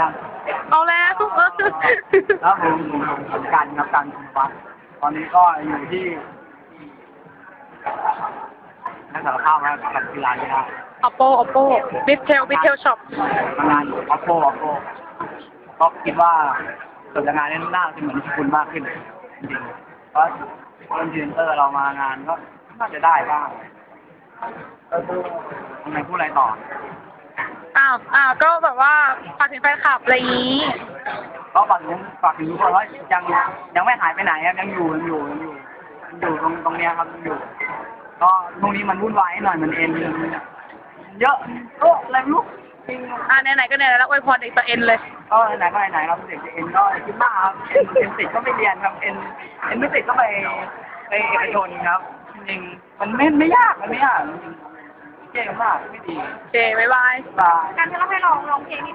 ยังเอาแล้วแล้วผมผมกันครับกันคุณวัดตอนนี้ก็อยู่ที่นักสารภาพว่ากับกีฬาที่ได้ oppo oppo bitel bitel shop ทำงานอยู่ oppo oppo ก็คิดว่าเกิดจากงานนี้น่าจะเหมือนที่คุณมากขึ้นจริงๆเพราะเริ่มพรีเซนเตอร์เรามางานก็น่าจะได้บ้างทำไมพูดอะไรต่ออ้าวอ้าวก็แบบว่าฝากถึงแฟนคลับอะไรอย่างนี้ ก็ฝากถึงฝากถึงทุกคนว่ายังยังไม่หายไปไหนครับยังอยู่ยังอยู่ยังอยู่ยังอยู่ตรงตรงเนี้ยครับยังอยู่ ก็ตรงนี้มันวุ่นวายหน่อยมันเอ็นเยอะโอ้อะไรไม่รู้จริงอ่าไหนๆก็ไหนๆแล้วอวยพรเด็กตัวเอ็นเลย ก็ไหนๆก็ไหนๆครับเด็กเอ็นก็คิดมากครับเอ็นเอ็นติดก็ไม่เรียนครับเอ็นเอ็นไม่ติดก็ไปไปเอกชนครับจริงๆมันไม่ไม่ยากมันไม่ยากจริงๆ เก่งมากไม่ดี โอเค บ๊ายบายบายการที่เราให้ลองร้องเพลงนี้